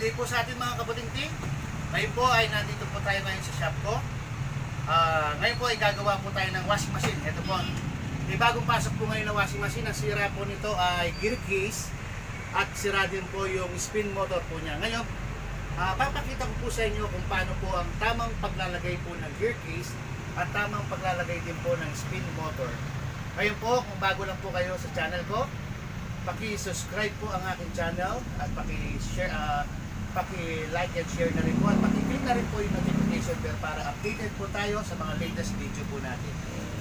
day po sa atin mga kabutingting. Ngayon po ay nandito po tayo ngayon sa shop ko. Ah, ngayon po ay gagawa po tayo ng washing machine. Ito po. May bagong pasok po ngayon na washing machine. Ang sira po nito ay gear case at sira din po yung spin motor po niya. Ngayon, ah, papakita ko po sa inyo kung paano po ang tamang paglalagay po ng gear case at tamang paglalagay din po ng spin motor. Ngayon po, kung bago lang po kayo sa channel ko, paki-subscribe po ang aking channel at paki-share uh, paki-like and share na rin po at paki-click na rin po yung notification bell para updated po tayo sa mga latest video po natin.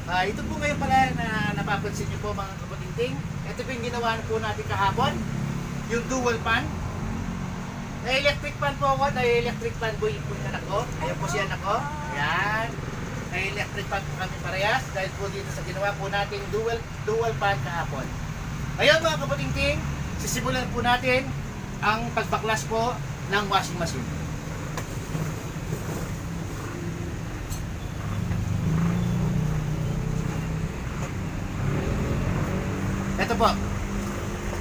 Ah, ito po ngayon pala na napapansin niyo po mga kabutingting. Ito po yung ginawa po natin kahapon, yung dual fan. Na electric fan po ako, na electric fan po yung yung anak ko. Ayan po si anak ko. Ayan. Na electric fan po kami parehas dahil po dito sa ginawa po natin dual dual fan kahapon. Ngayon mga kaputingting, sisimulan po natin ang pagbaklas po ng washing machine. Ito po.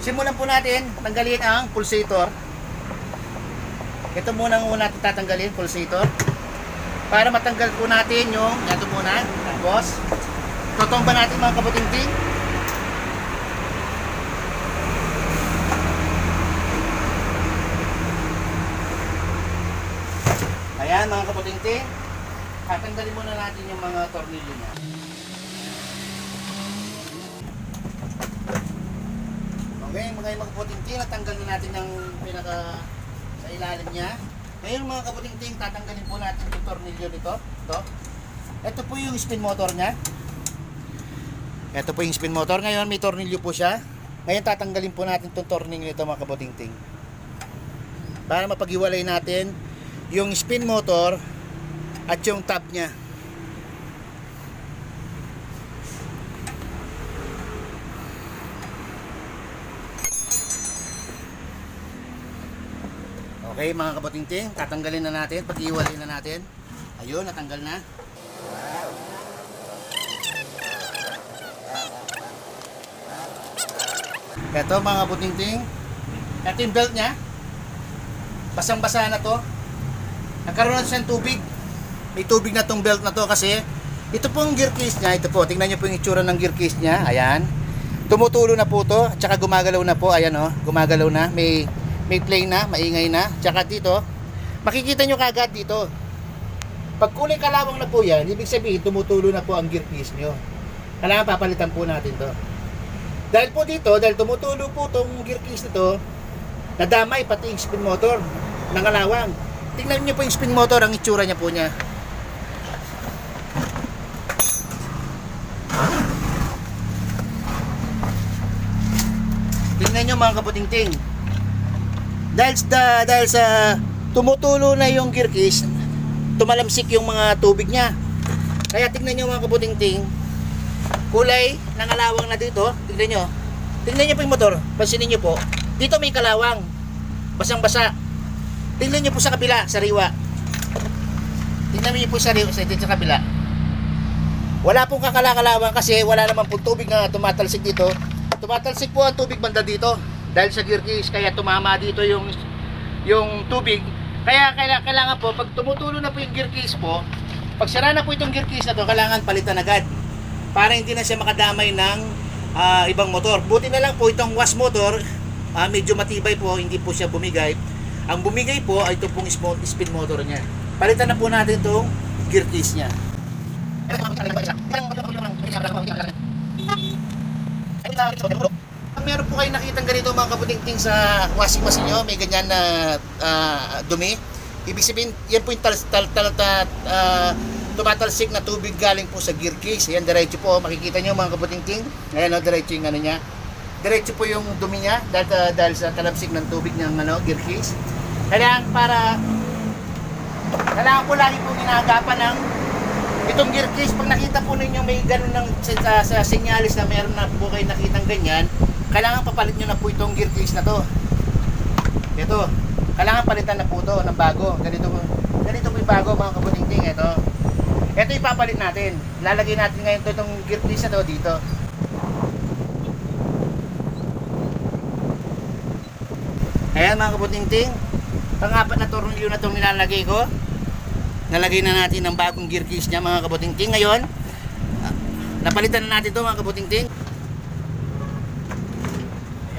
Simulan po natin tanggalin ang pulsator. Ito muna ang una natin tatanggalin, pulsator. Para matanggal po natin yung, ito muna, tapos, totomba natin mga kaputingting. Ayan mga kaputingting. Tatanggalin muna natin yung mga tornilyo niya. Okay, mga mga kaputingting, natanggal na natin yung pinaka sa ilalim niya. Ngayon mga kaputingting, tatanggalin po natin yung tornilyo nito. Ito. Ito po yung spin motor niya. Ito po yung spin motor. Ngayon may tornilyo po siya. Ngayon tatanggalin po natin itong tornilyo nito mga kaputingting. Para mapaghiwalay natin yung spin motor at yung tab niya. Okay mga kabatingting, tatanggalin na natin, pag-iwalay na natin. Ayun, natanggal na. Ito mga kabatingting, ito yung belt niya. Basang-basa na to. Nagkaroon na siya ng tubig. May tubig na tong belt na to kasi ito pong gear case niya, ito po, tingnan niyo po yung itsura ng gear case niya. Ayan. Tumutulo na po to, at saka gumagalaw na po. Ayan oh, gumagalaw na. May may play na, maingay na. Tsaka dito, makikita nyo kagad dito. Pag kulay kalawang na po yan, ibig sabihin tumutulo na po ang gear case nyo. Kailangan papalitan po natin to. Dahil po dito, dahil tumutulo po tong gear case nito, nadamay pati yung spin motor ng. Tingnan niyo po yung spin motor, ang itsura niya po niya. Tingnan niyo mga kaputingting. Dahil sa, dahil sa tumutulo na yung gear case, tumalamsik yung mga tubig niya. Kaya tingnan niyo mga kaputingting, kulay ng kalawang na dito, tingnan niyo. Tingnan niyo po yung motor, pansinin niyo po. Dito may kalawang, basang-basa. Tingnan niyo po sa kabila, sa riwa. Tingnan niyo po sa riwa, sa, dito sa kabila. Wala pong kakalakalawang kasi wala naman pong tubig na tumatalsik dito. Tumatalsik po ang tubig banda dito dahil sa gear case kaya tumama dito yung yung tubig. Kaya kailangan, kailangan po pag tumutulo na po yung gear case po, pag sira na po itong gear case na to, kailangan palitan agad para hindi na siya makadamay ng ah, ibang motor. Buti na lang po itong wash motor, ah, medyo matibay po, hindi po siya bumigay. Ang bumigay po ay ito pong spin motor niya. Palitan na po natin itong gear case niya. Meron po kayo nakitang ganito mga kabutingting sa washing machine nyo, may ganyan na ah, dumi. Ibig sabihin, yan po yung tal, tal, tal, tal, ah, tumatalsik na tubig galing po sa gear case. Yan, diretso po. Makikita nyo mga kabutingting. Ayan o, diretso yung ano niya. Diretso po yung dumi niya dahil, ah, dahil sa talamsik ng tubig ng ano, gear case. Kailangan para kailangan po lagi po ginagapan ng itong gear case. Pag nakita po ninyo may ganun ng sa, sa, sa senyalis na meron na po kayo nakitang ganyan, kailangan papalit nyo na po itong gear case na to. Ito, kailangan palitan na po to ng bago. Ganito po, ganito po yung bago mga kabutingting. Ito. Ito ipapalit natin. Lalagay natin ngayon to itong gear case na to dito. Ayan mga kabutingting. Pangapat na tornilyo na itong nilalagay ko. Nalagay na natin ng bagong gear case niya mga kabutingting. Ngayon, ah, napalitan na natin ito mga kabutingting.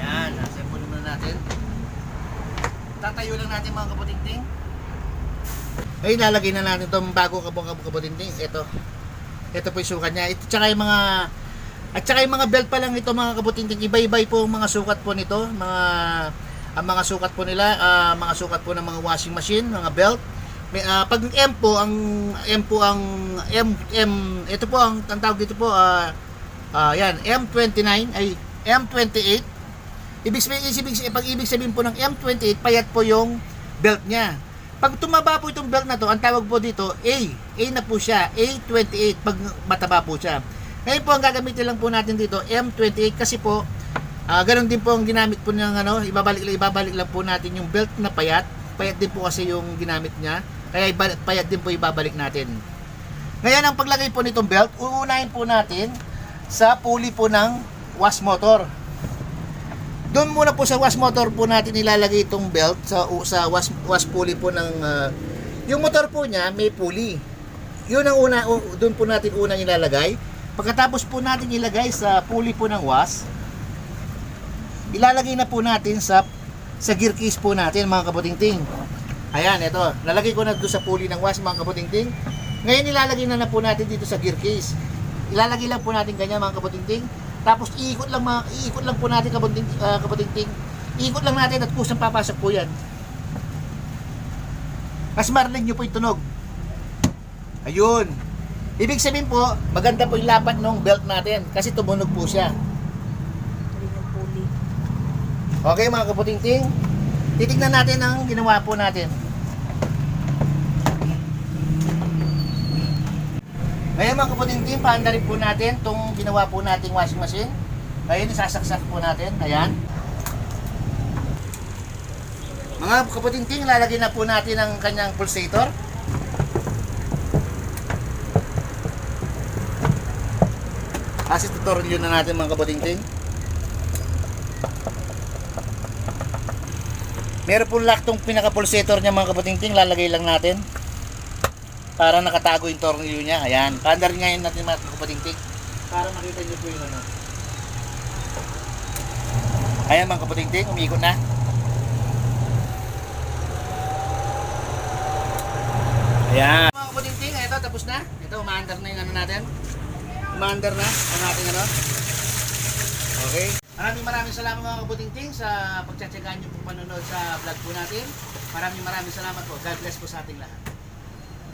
Ayan, assemble muna natin. Tatayo lang natin mga kabutingting. Ay, lalagay na natin itong bago kabong kabutingting. Ito. Ito po yung sukat niya. Ito, tsaka yung mga at saka yung mga belt pa lang ito mga kabutingting, iba-iba po ang mga sukat po nito, mga ang mga sukat po nila, ah, mga sukat po ng mga washing machine, mga belt. May, ah, pag M po, ang M po ang M M ito po ang ang tawag dito po ah ah, yan, M29 ay M28. Ibig sabihin, ibig, pag ibig sabihin po ng M28, payat po yung belt niya. Pag tumaba po itong belt na to, ang tawag po dito A. A na po siya, A28 pag mataba po siya. Ngayon po ang gagamitin lang po natin dito M28 kasi po ah ganun din po ang ginamit po ng ano, ibabalik lang ibabalik lang po natin yung belt na payat. Payat din po kasi yung ginamit niya. Kaya iba- payat din po ibabalik natin. Ngayon ang paglagay po nitong belt, uunahin po natin sa pulley po ng wash motor. Doon muna po sa wash motor po natin ilalagay itong belt sa sa wash, wash pulley po ng ah, yung motor po niya may pulley. Yun ang una doon po natin unang ilalagay. Pagkatapos po natin ilagay sa pulley po ng wash, ilalagay na po natin sa sa gear case po natin mga kaputingting. Ayan, ito. Lalagay ko na doon sa pulley ng wash mga kaputingting. Ngayon ilalagay na na po natin dito sa gear case. Ilalagay lang po natin ganyan mga kaputingting. Tapos iikot lang mga iikot lang po natin kaputing uh, kaputingting. Iikot lang natin at kusang papasok po 'yan. Mas marinig nyo po yung tunog. Ayun. Ibig sabihin po, maganda po yung lapat ng belt natin kasi tumunog po siya. Okay mga kaputingting, titignan natin ang ginawa po natin. Ngayon mga kaputingting, paandarin po natin itong ginawa po nating washing machine. Ngayon, isasaksak po natin. Ayan. Mga kaputingting, lalagyan na po natin ang kanyang pulsator. Kasi tutorial na natin mga kaputingting. Meron pong lock tong pinaka-pulsator niya mga kaputingting, lalagay lang natin. Para nakatago yung tornilyo niya. Ayan. Paandar ngayon natin mga kaputingting. Para makita niyo po yung ano. Ayan mga kaputingting, umikot na. Ayan. Mga kaputingting, ito tapos na. Ito, umaandar na yung ano natin. Umaandar na ang ating ano. Okay. Maraming maraming salamat mga kabutingting sa pagtsatsagaan niyo po panonood sa vlog po natin. Maraming maraming salamat po. God bless po sa ating lahat.